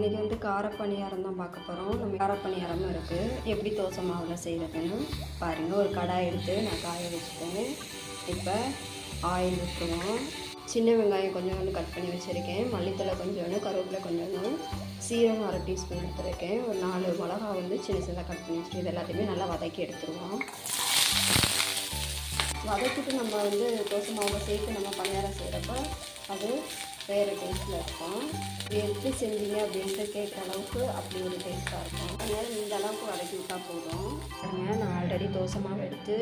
இன்றைக்கி வந்து காரப்பணியாரம் தான் பார்க்க போகிறோம் நம்ம காரப்பணியாரமும் இருக்குது எப்படி தோசை மாவில் செய்கிறதுன்னு பாருங்கள் ஒரு கடாய் எடுத்து நான் காய வச்சுட்டேன். இப்போ ஆயில் ஊற்றுவோம் சின்ன வெங்காயம் கொஞ்சோண்டு கட் பண்ணி வச்சுருக்கேன். மல்லித்தலை கொஞ்சோண்டு கருவேப்பிலை கொஞ்சோண்டு சீரகம் அரை டீஸ்பூன் எடுத்துருக்கேன். ஒரு நாலு மிளகா வந்து சின்ன சின்னதாக கட் பண்ணி வச்சுட்டு இது எல்லாத்தையுமே நல்லா வதக்கி எடுத்துருவோம். வதக்கிட்டு நம்ம வந்து தோசை மாவில் சேர்த்து நம்ம பணியாரம் செய்கிறப்ப அது வேறு டேஸ்ட்டில் இருக்கும். இது எப்படி செஞ்சீங்க அப்படின்ட்டு கேட்குற அளவுக்கு அப்படி ஒரு டேஸ்ட்டாக இருக்கும். அதனால் இந்த அளவுக்கு வதக்கி விட்டால் போதும். பாருங்க நான் ஆல்ரெடி தோசை மாவு எடுத்து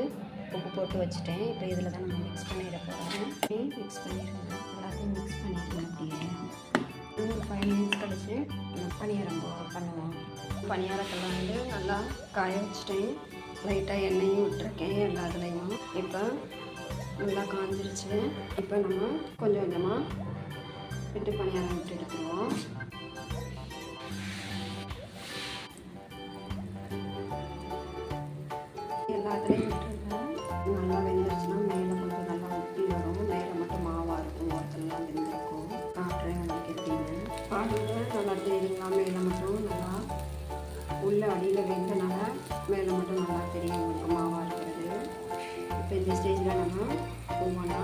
உப்பு போட்டு வச்சுட்டேன். இப்போ இதில் தான் நம்ம மிக்ஸ் பண்ணிட போகிறோம் மிக்ஸ் பண்ணிடுறேன் எல்லாத்தையும் மிக்ஸ் பண்ணிடுங்க அப்படியே. ஒரு ஃபைவ் மினிட்ஸ் கழிச்சு பணியாரம் பண்ணுவோம் பணியாரத்தெல்லாம் வந்து நல்லா காய வச்சுட்டேன். லைட்டாக எண்ணெயும் விட்டுருக்கேன் எல்லா இதுலேயும். இப்போ நல்லா காஞ்சிருச்சு. இப்போ நம்ம கொஞ்சம் கொஞ்சமாக விட்டு பணியாரம் விட்டு எடுத்துருவோம். எல்லாத்துலேயும் விட்டுருக்கேன் நல்லா வெந்துருச்சுன்னா மேலே கொஞ்சம் நல்லா உப்பி வரும். மேலே மட்டும் மாவாக இருக்கும். ஒருத்தலாம் வெந்திருக்கும். காட்டுறேன் உங்களுக்கு எப்படின்னு பாருங்கள் நல்லா தெரியுங்களா மேலே மட்டும் நல்லா உள்ள அடியில் வெந்தனால மேலே மட்டும் நல்லா தெரியும். உங்களுக்கு மாவாக இருக்கிறது. இப்போ இந்த ஸ்டேஜில் நம்ம ஒவ்வொன்றா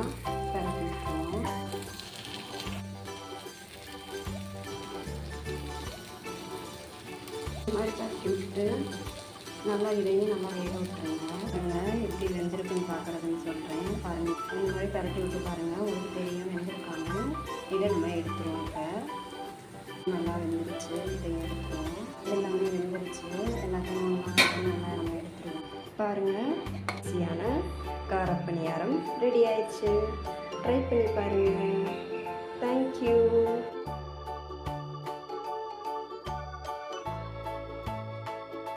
பரப்பி இந்த மாதிரி பரப்பி விட்டு நல்லா இதையும் நல்லா வேக விட்டுருங்க எப்படி வெந்திருக்குன்னு பார்க்குறதுன்னு சொல்கிறேன் பாருங்கள் இந்த மாதிரி பரட்டி விட்டு பாருங்கள் ஒரு தெரியும் வெந்திருக்காங்க இதை நம்ம எடுத்துருவோம் இப்போ. நல்லா வெந்துருச்சு. இதையும் எடுத்துருவோம். எல்லாமே வெந்துருச்சு. எல்லாத்தையும் நல்லா நம்ம எடுத்துருவோம். பாருங்கள் ஈஸியான காரப்பணியாரம் ரெடி ஆயிடுச்சு. ட்ரை பண்ணி பாருங்கள்